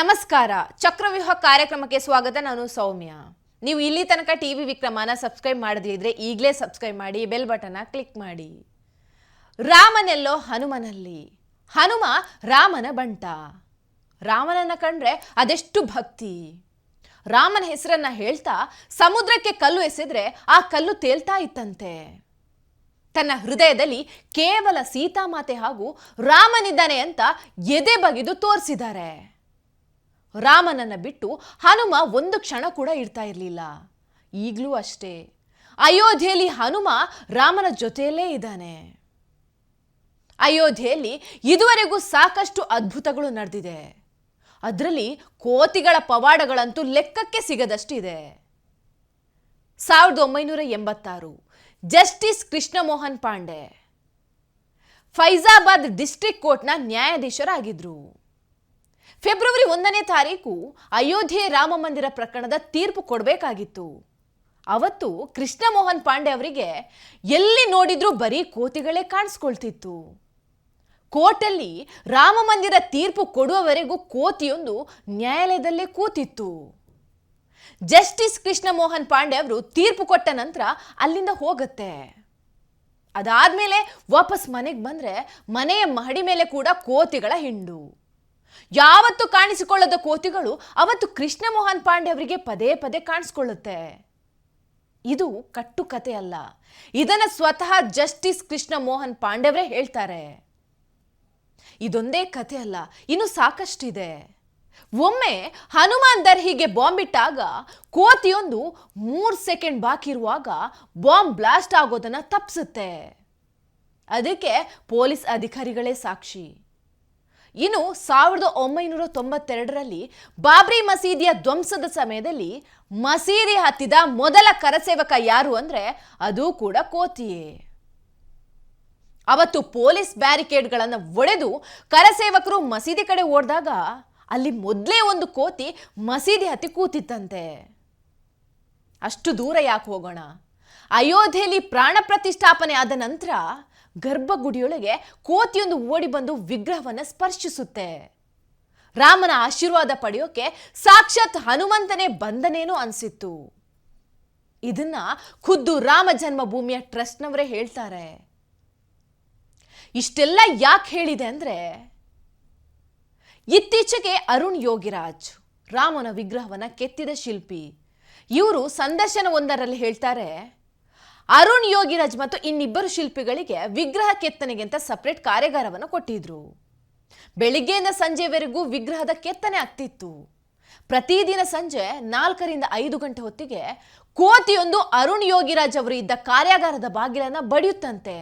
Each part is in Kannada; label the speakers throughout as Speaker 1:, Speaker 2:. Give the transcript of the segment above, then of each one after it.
Speaker 1: ನಮಸ್ಕಾರ. ಚಕ್ರವ್ಯೂಹ ಕಾರ್ಯಕ್ರಮಕ್ಕೆ ಸ್ವಾಗತ. ನಾನು ಸೌಮ್ಯ. ನೀವು ಇಲ್ಲಿ ತನಕ ಟಿ ವಿ ವಿಕ್ರಮನ ಸಬ್ಸ್ಕ್ರೈಬ್ ಮಾಡದಿದ್ರೆ ಈಗಲೇ ಸಬ್ಸ್ಕ್ರೈಬ್ ಮಾಡಿ, ಬೆಲ್ ಬಟನ್ನ ಕ್ಲಿಕ್ ಮಾಡಿ. ರಾಮನೆಲ್ಲೋ ಹನುಮನಲ್ಲಿ. ಹನುಮ ರಾಮನ ಬಂಟ. ರಾಮನನ್ನ ಕಂಡ್ರೆ ಅದೆಷ್ಟು ಭಕ್ತಿ. ರಾಮನ ಹೆಸರನ್ನ ಹೇಳ್ತಾ ಸಮುದ್ರಕ್ಕೆ ಕಲ್ಲು ಎಸೆದ್ರೆ ಆ ಕಲ್ಲು ತೇಲ್ತಾ ಇತ್ತಂತೆ. ತನ್ನ ಹೃದಯದಲ್ಲಿ ಕೇವಲ ಸೀತಾಮಾತೆ ಹಾಗೂ ರಾಮನಿದ್ದಾನೆ ಅಂತ ಎದೆ ಬಗೆದು ತೋರಿಸಿದ್ದಾರೆ. ರಾಮನನ್ನ ಬಿಟ್ಟು ಹನುಮ ಒಂದು ಕ್ಷಣ ಕೂಡ ಇರ್ತಾ ಇರಲಿಲ್ಲ. ಈಗಲೂ ಅಷ್ಟೇ. ಅಯೋಧ್ಯೆಯಲ್ಲಿ ಹನುಮ ರಾಮನ ಜೊತೆಯಲ್ಲೇ ಇದ್ದಾನೆ. ಅಯೋಧ್ಯೆಯಲ್ಲಿ ಇದುವರೆಗೂ ಸಾಕಷ್ಟು ಅದ್ಭುತಗಳು ನಡೆದಿದೆ. ಅದರಲ್ಲಿ ಕೋತಿಗಳ ಪವಾಡಗಳಂತೂ ಲೆಕ್ಕಕ್ಕೆ ಸಿಗದಷ್ಟಿದೆ. ಸಾವಿರದ ಒಂಬೈನೂರ ಎಂಬತ್ತಾರು, ಜಸ್ಟಿಸ್ ಕೃಷ್ಣಮೋಹನ್ ಪಾಂಡೆ, ಫೈಜಾಬಾದ್ ಡಿಸ್ಟ್ರಿಕ್ಟ್ ಕೋರ್ಟ್ನ ನ್ಯಾಯಾಧೀಶರಾಗಿದ್ರು. ಫೆಬ್ರವರಿ ಒಂದನೇ ತಾರೀಕು ಅಯೋಧ್ಯೆ ರಾಮ ಮಂದಿರ ಪ್ರಕರಣದ ತೀರ್ಪು ಕೊಡಬೇಕಾಗಿತ್ತು. ಅವತ್ತು ಕೃಷ್ಣಮೋಹನ್ ಪಾಂಡೆ ಅವರಿಗೆ ಎಲ್ಲಿ ನೋಡಿದ್ರೂ ಬರೀ ಕೋತಿಗಳೇ ಕಾಣಿಸ್ಕೊಳ್ತಿತ್ತು. ಕೋರ್ಟಲ್ಲಿ ರಾಮ ಮಂದಿರ ತೀರ್ಪು ಕೊಡುವವರೆಗೂ ಕೋತಿಯೊಂದು ನ್ಯಾಯಾಲಯದಲ್ಲೇ ಕೂತಿತ್ತು. ಜಸ್ಟಿಸ್ ಕೃಷ್ಣಮೋಹನ್ ಪಾಂಡೆ ಅವರು ತೀರ್ಪು ಕೊಟ್ಟ ನಂತರ ಅಲ್ಲಿಂದ ಹೋಗುತ್ತೆ. ಅದಾದ್ಮೇಲೆ ವಾಪಸ್ ಮನೆಗೆ ಬಂದರೆ ಮನೆಯ ಮಹಡಿ ಮೇಲೆ ಕೂಡ ಕೋತಿಗಳ ಹಿಂಡು. ಯಾವತ್ತು ಕಾಣಿಸಿಕೊಳ್ಳದ ಕೋತಿಗಳು ಅವತ್ತು ಕೃಷ್ಣಮೋಹನ್ ಪಾಂಡೆ ಅವರಿಗೆ ಪದೇ ಪದೇ ಕಾಣಿಸ್ಕೊಳ್ಳುತ್ತೆ. ಇದು ಕಟ್ಟು ಕತೆ ಅಲ್ಲ. ಇದನ್ನ ಸ್ವತಃ ಜಸ್ಟಿಸ್ ಕೃಷ್ಣ ಮೋಹನ್ ಪಾಂಡೆವರೇ ಹೇಳ್ತಾರೆ. ಇದೊಂದೇ ಕತೆ ಅಲ್ಲ, ಇನ್ನು ಸಾಕಷ್ಟಿದೆ. ಒಮ್ಮೆ ಹನುಮಾನ್ ದರ್ಹಿಗೆ ಬಾಂಬ್ ಇಟ್ಟಾಗ ಕೋತಿಯೊಂದು ಮೂರು ಸೆಕೆಂಡ್ ಬಾಕಿ ಇರುವಾಗ ಬಾಂಬ್ ಬ್ಲಾಸ್ಟ್ ಆಗೋದನ್ನ ತಪ್ಪಿಸುತ್ತೆ. ಅದಕ್ಕೆ ಪೊಲೀಸ್ ಅಧಿಕಾರಿಗಳೇ ಸಾಕ್ಷಿ. ಇನ್ನು ಸಾವಿರದ ಒಂಬೈನೂರ ತೊಂಬತ್ತೆರಡರಲ್ಲಿ ಬಾಬ್ರಿ ಮಸೀದಿಯ ಧ್ವಂಸದ ಸಮಯದಲ್ಲಿ ಮಸೀದಿ ಹತ್ತಿದ ಮೊದಲ ಕರಸೇವಕ ಯಾರು ಅಂದ್ರೆ ಅದು ಕೂಡ ಕೋತಿಯೇ. ಅವತ್ತು ಪೊಲೀಸ್ ಬ್ಯಾರಿಕೇಡ್ಗಳನ್ನು ಒಡೆದು ಕರಸೇವಕರು ಮಸೀದಿ ಕಡೆ ಓಡಿದಾಗ ಅಲ್ಲಿ ಮೊದಲೇ ಒಂದು ಕೋತಿ ಮಸೀದಿ ಹತ್ತಿ ಕೂತಿತ್ತಂತೆ. ಅಷ್ಟು ದೂರ ಯಾಕೆ ಹೋಗೋಣ? ಅಯೋಧ್ಯೆಯಲ್ಲಿ ಪ್ರಾಣ ಪ್ರತಿಷ್ಠಾಪನೆ ಆದ ನಂತರ ಗರ್ಭಗುಡಿಯೊಳಗೆ ಕೋತಿಯೊಂದು ಓಡಿ ಬಂದು ವಿಗ್ರಹವನ್ನು ಸ್ಪರ್ಶಿಸುತ್ತೆ. ರಾಮನ ಆಶೀರ್ವಾದ ಪಡೆಯೋಕೆ ಸಾಕ್ಷಾತ್ ಹನುಮಂತನೇ ಬಂದನೇನೋ ಅನಿಸಿತ್ತು. ಇದನ್ನ ಖುದ್ದು ರಾಮ ಜನ್ಮಭೂಮಿಯ ಟ್ರಸ್ಟ್ನವರೇ ಹೇಳ್ತಾರೆ. ಇಷ್ಟೆಲ್ಲ ಯಾಕೆ ಹೇಳಿದೆ ಅಂದ್ರೆ, ಇತ್ತೀಚೆಗೆ ಅರುಣ್ ಯೋಗಿರಾಜ್ ರಾಮನ ವಿಗ್ರಹವನ್ನ ಕೆತ್ತಿದ ಶಿಲ್ಪಿ, ಇವರು ಸಂದರ್ಶನವೊಂದರಲ್ಲಿ ಹೇಳ್ತಾರೆ ಅರುಣ್ ಯೋಗಿರಾಜ್ ಮತ್ತು ಇನ್ನಿಬ್ಬರು ಶಿಲ್ಪಿಗಳಿಗೆ ವಿಗ್ರಹ ಕೆತ್ತನೆಗೆ ಅಂತ ಸಪರೇಟ್ ಕಾರ್ಯಾಗಾರವನ್ನು ಕೊಟ್ಟಿದ್ರು. ಬೆಳಿಗ್ಗೆಯಿಂದ ಸಂಜೆವರೆಗೂ ವಿಗ್ರಹದ ಕೆತ್ತನೆ ಆಗ್ತಿತ್ತು. ಪ್ರತಿದಿನ ಸಂಜೆ ನಾಲ್ಕರಿಂದ ಐದು ಗಂಟೆ ಹೊತ್ತಿಗೆ ಕೋತಿಯೊಂದು ಅರುಣ್ ಯೋಗಿರಾಜ್ ಅವರು ಇದ್ದ ಕಾರ್ಯಾಗಾರದ ಬಾಗಿಲನ್ನ ಬಡಿಯುತ್ತಂತೆ.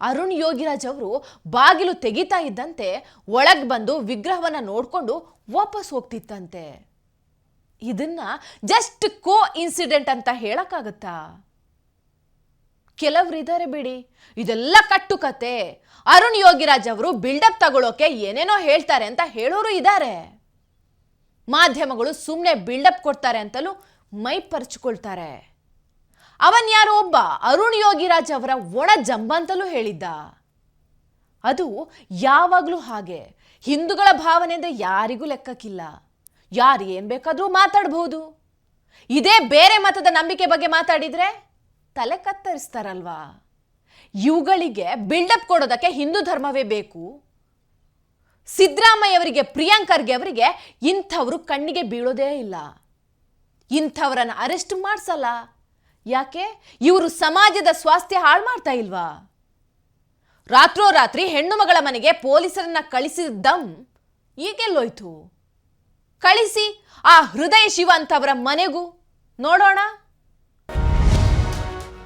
Speaker 1: ಅರುಣ್ ಯೋಗಿರಾಜ್ ಅವರು ಬಾಗಿಲು ತೆಗಿತಾ ಇದ್ದಂತೆ ಒಳಗೆ ಬಂದು ವಿಗ್ರಹವನ್ನ ನೋಡ್ಕೊಂಡು ವಾಪಸ್ ಹೋಗ್ತಿತ್ತಂತೆ. ಇದನ್ನ ಜಸ್ಟ್ ಕೋ ಇನ್ಸಿಡೆಂಟ್ ಅಂತ ಹೇಳಕ್ಕಾಗತ್ತಾ? ಕೆಲವ್ರು ಇದ್ದಾರೆ ಬಿಡಿ. ಇದೆಲ್ಲ ಕಟ್ಟು ಕತೆ ಅರುಣ್ ಯೋಗಿರಾಜ್ ಅವರು ಬಿಲ್ಡಪ್ ತಗೊಳ್ಳೋಕೆ ಏನೇನೋ ಹೇಳ್ತಾರೆ ಅಂತ ಹೇಳೋರು ಇದ್ದಾರೆ. ಮಾಧ್ಯಮಗಳು ಸುಮ್ಮನೆ ಬಿಲ್ಡಪ್ ಕೊಡ್ತಾರೆ ಅಂತಲೂ ಮೈ ಪರ್ಚ್ಕೊಳ್ತಾರೆ. ಅವನ್ ಯಾರೋ ಒಬ್ಬ ಅರುಣ್ ಯೋಗಿರಾಜ್ ಅವರ ಒಣ ಜಂಬ ಅಂತಲೂ ಹೇಳಿದ್ದ. ಅದು ಯಾವಾಗಲೂ ಹಾಗೆ. ಹಿಂದೂಗಳ ಭಾವನೆಯಿಂದ ಯಾರಿಗೂ ಲೆಕ್ಕಕ್ಕಿಲ್ಲ. ಯಾರು ಏನು ಬೇಕಾದರೂ ಮಾತಾಡಬಹುದು ಇದೇ ಬೇರೆ ಮತದ ನಂಬಿಕೆ ಬಗ್ಗೆ ಮಾತಾಡಿದ್ರೆ ತಲೆ ಕತ್ತರಿಸ್ತಾರಲ್ವಾ? ಇವುಗಳಿಗೆ ಬಿಲ್ಡಪ್ ಕೊಡೋದಕ್ಕೆ ಹಿಂದೂ ಧರ್ಮವೇ ಬೇಕು. ಸಿದ್ದರಾಮಯ್ಯವರಿಗೆ ಪ್ರಿಯಾಂಕರ್ಗೆ ಅವರಿಗೆ ಇಂಥವರು ಕಣ್ಣಿಗೆ ಬೀಳೋದೇ ಇಲ್ಲ. ಇಂಥವರನ್ನು ಅರೆಸ್ಟ್ ಮಾಡಿಸಲ್ಲ. ಯಾಕೆ? ಇವರು ಸಮಾಜದ ಸ್ವಾಸ್ಥ್ಯ ಹಾಳು ಮಾಡ್ತಾ ಇಲ್ವಾ? ರಾತ್ರೋರಾತ್ರಿ ಹೆಣ್ಣು ಮಗಳ ಮನೆಗೆ ಪೊಲೀಸರನ್ನ ಕಳಿಸಿದ ದಮ್ ಈಗೆಲ್ಲೋಯ್ತು. ಕಳಿಸಿ ಆ ಹೃದಯ ಶಿವ ಅಂತವರ ಮನೆಗೂ ನೋಡೋಣ.